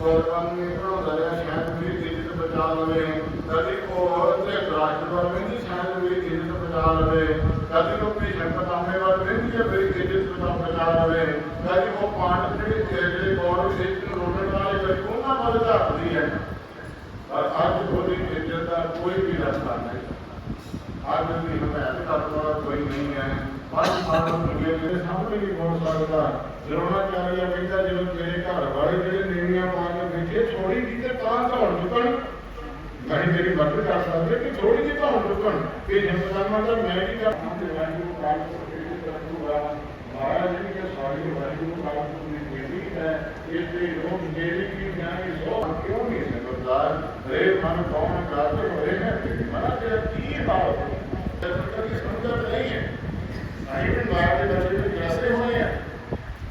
Programme ਨੇ ਬਣਾਉਂਦਾ ਰਿਹਾ ਸ਼ਾਇਦ ਵੀ ਇੱਜ਼ਤ ਬਚਾ ਲਵੇ ਕਦੀ ਉਹ ਤੇ ਰਾਸ਼ਟਰਵਾਦ ਵੀ ਸ਼ਾਇਦ ਵੀ ਇੱਜ਼ਤ ਬਚਾ ਲਵੇ ਕਦੀ ਉਹ ਭੀਸ਼ਮ ਪਤਾਮੇਵਾਦ ਵੀ ਹੈ ਵੀ ਇੱਜ਼ਤ ਬਚਾ ਬਚਾ ਲਵੇ ਕਦੀ ਉਹ ਪਾਂਡ ਜਿਹੜੇ ਜਿਹੜੇ ਗੌਰ ਵਿੱਚ ਰੋਣ ਵਾਲੇ ਕਦੀ ਉਹਨਾਂ ਵੱਲ ਝਾਕਦੀ ਹੈ ਪਰ ਅੱਜ ਉਹਦੀ ਇੱਜ਼ਤ ਦਾ ਕੋਈ ਵੀ ਰਸਤਾ ਨਹੀਂ। ਅੱਜ ਦੀ ਹਮਾਇਤ ਕਰਨ ਵਾਲਾ ਕੋਈ ਨਹੀਂ ਹੈ। ਅੱਜ ਸਾਨੂੰ ਦੁਨੀਆ ਦੇ ਸਾਹਮਣੇ ਵੀ ਬਹੁਤ ਸਕਦਾ ਦਰੋਣਾਚਾਰੀਆ ਕਹਿੰਦਾ ਜਦੋਂ ਤੇਰੇ ਘਰ ਵਾਲੇ ਜਿਹੜੇ ਨੀਵੀਆਂ ਪਾ ਕੇ ਬੈਠੇ ਥੋੜੀ ਜਿਹੀ ਤੇ ਤਾਂ ਧੌਣ ਚੁੱਕਣ ਨਹੀਂ ਤੇਰੀ ਮਦਦ ਕਰ ਸਕਦੇ ਕਿ ਥੋੜੀ ਜਿਹੀ ਧੌਣ ਚੁੱਕਣ ਇਹ ਜਨਮਦਾਨਾ ਦਾ ਮੈਂ ਕੀ ਕਰ ਵਾਹਿਗੁਰੂ ਕਾਲ ਮਹਾਰਾਜ ਜੀ ਕੇ ਸਾਰੀ ਵਾਹਿਗੁਰੂ ਕਾਲ ਦੀ ਬੇਟੀ ਹੈ ਇਸ ਦੇ ਰੋਗ ਜਿਹੜੀ ਕੀ ਜਾਣੀ ਸੋ ਕਿਉਂ ਨਹੀਂ ਸਮਝਦਾਰ ਰੇ ਮਨ ਕੌਣ ਕਾਤੇ ਹੋਏ ਹੈ ਮਨ ਤੇਰਾ ਕੀ ਹਾਲ ਕਦੀ ਸਮਝਦਾ ਨਹੀਂ ਹੈ ਆਈ ਵੀ ਦੇ ਬੱਚੇ ਵੀ ਜੈਸੇ ਹੋਏ ਆ।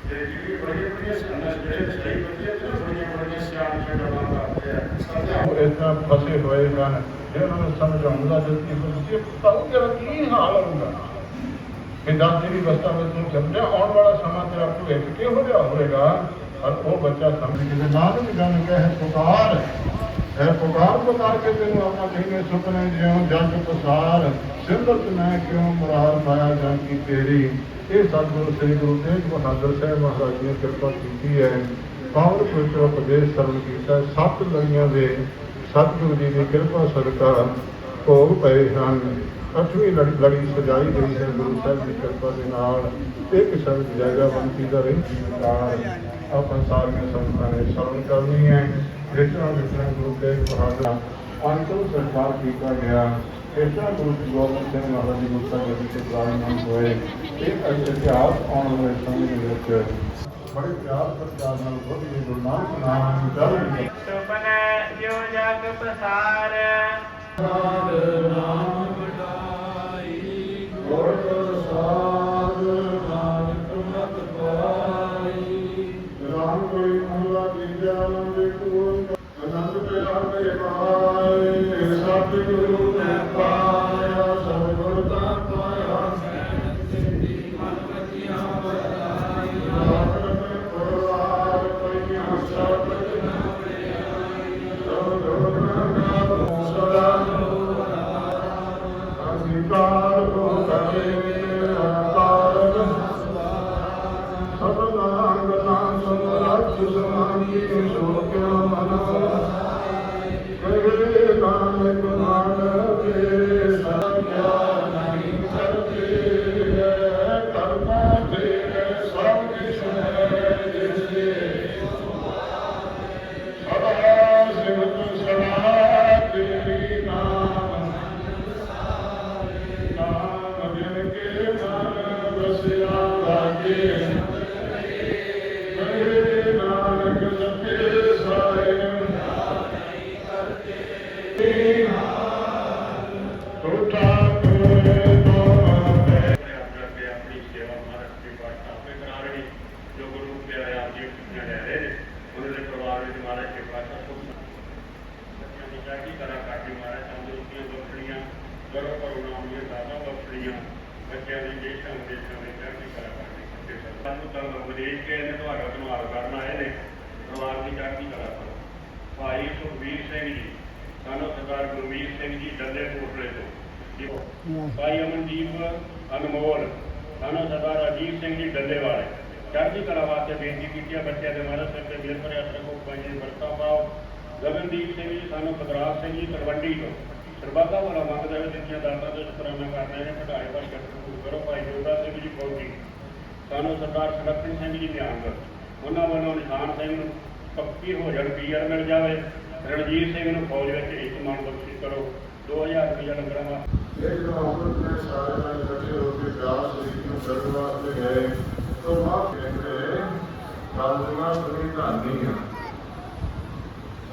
ਤੇ ਜਿਹੜੀ ਬੜੀਆਂ ਬੜੀਆਂ ਸੰਨਾ ਜਿਹੜੇ ਸਹੀ ਬੱਚੇ ਤੇ ਬੜੀਆਂ ਬੜੀਆਂ ਸਿਆਣੀਆਂ ਗੱਲਾਂ ਕਰਦੇ ਆ। ਉਹ ਇਸ ਤਰ੍ਹਾਂ ਫਸੇ ਹੋਏ ਹਨ ਜੇ ਨੂੰ ਸਮਝਾਉਣ ਦਾ ਜਲਦੀ ਤੁਸੀਂ ਤਾਂ ਉਹ ਕੀ ਹਾਲ ਹੋਊਗਾ ਕਿ ਦਸ ਦੀ ਅਵਸਥਾ ਵਿੱਚ ਤੂੰ ਸਮਝਿਆ ਆਉਣ ਵਾਲਾ ਸਮਾਂ ਤੇਰਾ ਭਵਿੱਖ ਕਿਹੋ ਜਿਹਾ ਹੋਵੇਗਾ? ਪਰ ਉਹ ਬੱਚਾ ਸਮਝ ਕੇ ਨਾਨਕ ਜਨ ਕਹੇ, ਪੁਕਾਰ ਹੈ ਪੁਕਾਰ ਪੁਕਾਰ ਕੇ ਤੈਨੂੰ ਆਪਣਾ ਕਹਿੰਦੇ ਸੁਪਨੇ ਜਿਉਂ ਜਗ ਪਸਾਰ, ਸਿਮਰਤ ਮੈਂ ਕਿਉਂ ਮੁਰਾਰ ਪਾਇਆ ਜਾਂ ਕੀ ਤੇਰੀ? ਇਹ ਸਤਿਗੁਰੂ, ਸ੍ਰੀ ਗੁਰੂ ਤੇਗ ਬਹਾਦਰ ਸਾਹਿਬ ਮਹਾਰਾਜ ਨੇ ਕਿਰਪਾ ਕੀਤੀ ਹੈ। ਪਾਵਨ ਪੁੱਤਰ ਉਪਦੇਸ਼ ਸਰਵ ਕੀਤਾ? ਸੱਤ ਲੜੀਆਂ ਦੇ ਸਤਿਗੁਰੂ ਜੀ ਦੀ ਕਿਰਪਾ ਸਦਕਾ ਭੋਗ ਪਏ ਹਨ। ਅੱਠਵੀਂ ਲੜੀ ਲੜੀ ਸਜਾਈ ਗਈ ਹੈ ਗੁਰੂ ਸਾਹਿਬ ਦੀ ਕਿਰਪਾ ਦੇ ਨਾਲ। ਇੱਕ ਸ਼ਬਦ ਜਾਇਗਾ ਬੰਤੀ ਦਾ ਰਹਿੰਦਾਰ ਆਪਾਂ ਸਾਰੀਆਂ ਸੰਤਾਂ ਨੇ ਸਰਵਣ ਕਰਨੀ ਹੈ। ਜਿਸਨਾ ਜਿਸਨਾ ਗੁਰੂ ਤੇਗ ਬਹਾਦਰ ਅੰਤਮ ਸੰਸਾਰ ਕੀਤਾ ਗਿਆ ਇਸ ਤਰ੍ਹਾਂ ਗੁਰੂ ਗੋਬਿੰਦ ਸਿੰਘ ਮਹਾਰਾਜ ਜੀ ਗੁਰਤਾ ਜੀ ਦੇ ਪ੍ਰਾਰੰਭ ਹੋਏ ਇਹ ਇਤਿਹਾਸ ਆਉਣ ਵਾਲੇ ਸਮੇਂ ਦੇ ਵਿੱਚ ਬੜੇ ਪਿਆਰ ਸਤਿਕਾਰ ਨਾਲ ਬੋਲੀ ਗੁਰੂ ਨਾਨਕ ਨਾਮ ਜਪਿ ਸੁਪਨੇ ਜਿਉ ਕਰੋ ਕਰੁਣਾ ਦੀਆਂ ਦਾਤਾ ਬਖਸ਼ਣੀਆਂ ਬੱਚਿਆਂ ਦੀ ਦੇਸ਼ਾਂ ਵਿਦੇਸ਼ਾਂ ਵਿੱਚ ਚੜ੍ਹਦੀ ਕਲਾ ਕਰਨੀ ਸੱਚੇ ਸਾਨੂੰ ਤਾਂ ਵਿਦੇਸ਼ ਕੇ ਤੁਹਾਡਾ ਧੰਨਵਾਦ ਕਰਨ ਆਏ ਨੇ ਪਰਿਵਾਰ ਦੀ ਚੜ੍ਹਦੀ ਕਲਾ ਕਰੋ ਭਾਈ ਸੁਖਵੀਰ ਸਿੰਘ ਜੀ ਸਾਨੂੰ ਸਰਦਾਰ ਗੁਰਮੀਤ ਸਿੰਘ ਜੀ ਡੱਲੇ ਕੋਟਲੇ ਤੋਂ ਭਾਈ ਅਮਨਦੀਪ ਅਨਮੋਲ, ਸਾਨੂੰ ਸਰਦਾਰ ਅਜੀਤ ਸਿੰਘ ਜੀ ਡੱਲੇ ਵਾਲੇ ਚੜ੍ਹਦੀ ਕਲਾ ਵਾਸਤੇ ਬੇਨਤੀ ਕੀਤੀ ਹੈ ਬੱਚਿਆਂ ਦੇ ਮਹਾਰਾਜ ਸਿਰ ਤੇ ਮਿਹਰ ਭਰਿਆ ਰੱਖੋ ਪੰਜੇ ਵਰਤਾ ਪਾਓ। ਗਗਨਦੀਪ ਸਿੰਘ ਜੀ, ਸਾਨੂੰ ਖਦਰਾਜ ਸਿੰਘ ਜੀ ਤਲਵੰਡੀ ਤੋਂ। ਸਰਬੱਤਾ ਵਾਲਾ ਮੰਗਦਾ ਹੈ ਜਿੱਤੀਆਂ ਦਾਤਾਂ ਦੇ ਸ਼ੁਕਰਾਨਾ ਕਰਦੇ ਨੇ ਪੜਾਈ ਪਰ ਕਿਰਪਾ ਕਰੋ ਭਾਈ ਜੋਦਾ ਸਿੰਘ ਜੀ ਫੌਜੀ ਸਾਨੂੰ ਸਰਦਾਰ ਸੁਲੱਖਣ ਸਿੰਘ ਜੀ ਨਿਹੰਗ ਉਹਨਾਂ ਵੱਲੋਂ ਨਿਸ਼ਾਨ ਸਿੰਘ ਨੂੰ ਪੱਕੀ ਹੋ ਜਾਣ ਪੀਆਰ ਮਿਲ ਜਾਵੇ। ਰਣਜੀਤ ਸਿੰਘ ਨੂੰ ਫੌਜ ਵਿੱਚ ਇੱਕ ਮਾਨ ਬਖਸ਼ਿਸ਼ ਕਰੋ। 2000 ਰੁਪਇਆ ਲੱਗਣਾ ਵਾ ਇਹ ਜਦੋਂ ਅੰਮ੍ਰਿਤ ਨੇ ਸਾਰੇ ਨਾਲ ਇਕੱਠੇ ਹੋ ਕੇ ਵਿਆਹ ਸਰੀਰ ਨੂੰ ਕਰਨ ਵਾਸਤੇ ਗਏ ਤਾਂ ਮਾਂ ਕਹਿੰਦੇ ਕਾਲਜਮਾ ਤੁਸੀਂ ਧਾਨੀ ਆ।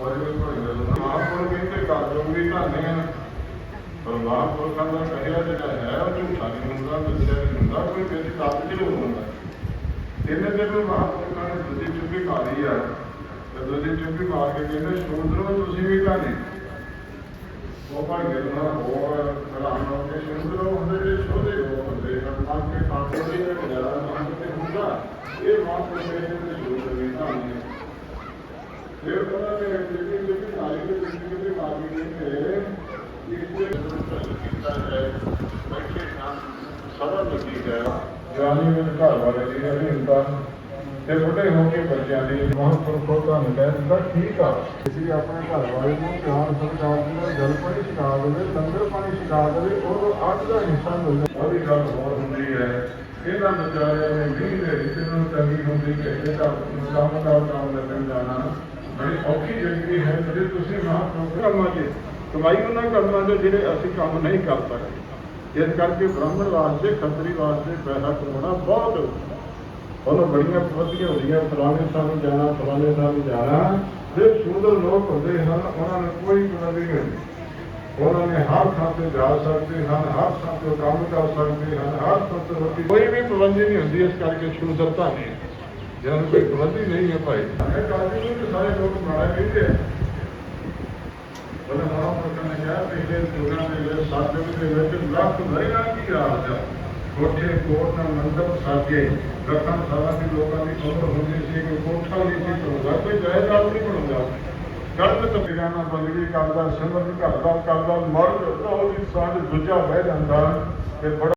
ਔਰ ਇਹ ਕੋਈ ਗੱਲ ਨਹੀਂ। ਮਹਾਂਪੁਰ ਕਹਿੰਦੇ ਕਾਲਜਮ ਵੀ ਧਾਨੀ ਆ। ਪਰ ਮਹਾਂਪੁਰਖਾਂ ਦਾ ਕਹਿਆ ਜਿਹੜਾ ਹੈ, ਉਹ ਝੂਠਾ ਨਹੀਂ ਹੁੰਦਾ, ਦੱਸਿਆ ਨਹੀਂ ਹੁੰਦਾ, ਕੋਈ ਕਿਸੇ ਤੱਤ ਜ਼ਰੂਰ ਹੁੰਦਾ। ਇਹਨੇ ਜਦੋਂ ਮਹਾਂਪੁਰਖਾਂ ਨੇ ਦੂਜੀ ਚੁੱਪੀ ਮਾਰੀ ਆ। ਤੇ ਦੂਜੀ ਚੁੱਪੀ ਮਾਰ ਕੇ ਕਹਿੰਦੇ, ਸ਼ੂਦਰੋ, ਤੁਸੀਂ ਵੀ ਧਾਨੀ ਉਹ ਭਾਈ ਗੱਲਾਂ ਹੋਰ ਕਰਾਂ ਕੇ ਸ਼ੁਰੂ ਹੁੰਦੇ ਜੇ ਛੋਦੇ ਹੋ ਹੁੰਦੇ ਹਨ ਕੇ ਕਾਟੋ ਦੀ ਜਿਹੜਾ ਮਨ ਤੇ ਹੁੰਦਾ, ਇਹ ਮਾਂ ਪੁਰਖੇ ਦੇ ਸ਼ੁਰੂ ਕਰੀ ਫਿਰ ਉਹਨਾਂ ਨੇ ਜਿਹੜੀ ਜਿਹੜੀ ਨਾਲੀ ਦੇ ਵਿੱਚ ਜਿਹੜੀ ਮਾਰਗੀ ਨੇ ਇਸ ਜਵਾਨੀ ਵਿੱਚ ਘਰ ਵਾਲੇ ਦੀ ਅਧੀਨਤਾ ਤੇ ਬੁੱਢੇ ਹੋ ਕੇ ਬੱਚਿਆਂ ਦੀ ਮਹਾਂਪੁਰਖੋਂ ਤੁਹਾਨੂੰ ਕਹਿ ਦਿੰਦਾ ਠੀਕ ਆ ਅਸੀਂ ਆਪਣੇ ਘਰ ਵਾਲੇ ਨੂੰ ਪਿਆਰ ਸਤਿਕਾਰ ਨਾਲ ਜਲ ਪਾਣੀ ਛਕਾ ਦੇਵੇ ਲੰਗਰ ਪਾਣੀ ਛਕਾ ਦੇਵੇ ਉਹ ਅੱਧ ਦਾ ਹਿੱਸਾ ਮਿਲਦਾ ਉਹਦੀ ਗੱਲ ਹੋਰ ਹੁੰਦੀ ਹੈ ਇਹਨਾਂ ਵਿਚਾਰਿਆਂ ਨੇ ਵੀ ਦੇ ਵਿੱਚ ਨੂੰ ਤੰਗੀ ਹੁੰਦੀ ਕਿ ਇਹਦਾ ਕੰਮ ਦਾ ਕੰਮ ਲੱਗਣ ਜਾਣਾ ਬੜੀ ਔਖੀ ਜ਼ਿੰਦਗੀ ਹੈ ਜਿਹੜੇ ਤੁਸੀਂ ਮਹਾਂਪੁਰਖ ਕਰਮਾਂ ਚ ਕਮਾਈ ਉਹਨਾਂ ਕਰਮਾਂ ਦੇ ਜਿਹੜੇ ਅਸੀਂ ਕੰਮ ਨਹੀਂ ਕਰ ਸਕਦੇ। ਇਸ ਕਰਕੇ ਬ੍ਰਾਹਮਣ ਵਾਸਤੇ, ਖੱਤਰੀ ਵਾਸਤੇ ਪੈਸਾ ਕਮਾਉਣਾ ਬਹੁਤ ਉਹਨੂੰ ਬੜੀਆਂ ਪਵਤੀਆਂ ਹੁੰਦੀਆਂ, ਫਲਾਣੇ ਸਾਨੂੰ ਜਾਣਾ, ਫਲਾਣੇ ਸਾਨੂੰ ਜਾਣਾ। ਜੇ ਸੁੰਦਰ ਲੋਕ ਹੁੰਦੇ ਹਨ, ਉਹਨਾਂ ਨੂੰ ਕੋਈ ਪਾਬੰਦੀ ਨਹੀਂ ਹੁੰਦੀ। ਉਹਨਾਂ ਨੇ ਹਰ ਥਾਂ ਤੇ ਜਾ ਸਕਦੇ ਹਨ, ਹਰ ਥਾਂ ਤੇ ਕੰਮ ਕਰ ਸਕਦੇ ਹਨ, ਹਰ ਥਾਂ ਤੇ ਰੋਟੀ ਕੋਈ ਵੀ ਪਾਬੰਦੀ ਨਹੀਂ ਹੁੰਦੀ, ਇਸ ਕਰਕੇ ਸੁੰਦਰਤਾ ਨਹੀਂ। ਜਿਹਨਾਂ ਨੂੰ ਕੋਈ ਪਾਬੰਦੀ ਨਹੀਂ ਹੈ ਭਾਈ। ਇਹ ਕਾਜੀ ਨੂੰ ਸਾਰੇ ਲੋਕ ਮਾੜਾ ਕਹਿੰਦੇ ਆ। ਮਹਾਂਪੁਰਖਾਂ ਨੇ ਕਿਹਾ ਪਿਛਲੇ ਦੇ ਵਿੱਚ ਸਤਿਯੁਗ ਦੇ ਵਿੱਚ ਲੱਖ ਵਰਿਆਂ ਦੀ ਰਾਜ ਕੋਠੇ ਕੋਟ ਨਾਲ ਮੰਡਪ ਸਾਜੇ ਲੱਖਾਂ, ਸਾਲਾਂ ਦੀ ਲੋਕਾਂ ਦੀ ਉਮਰ ਹੁੰਦੀ ਸੀ ਕੋਈ ਕੋਠਾ ਨਹੀਂ ਸੀ ਬਣਾਉਂਦਾ ਕੋਈ ਜਾਇਦਾਦ ਨਹੀਂ ਬਣਾਉਂਦਾ। ਗਲਤ ਤਬੀਰਾਂ ਨਾਲ ਬੰਦਗੀ ਕਰਦਾ, ਸਿਮਰਨ ਕਰਦਾ ਕਰਦਾ ਮਰਦ ਉਹਦੀ ਸਾਂਝ ਦੂਜਾ ਬਹਿ ਜਾਂਦਾ ਤੇ ਬੜਾ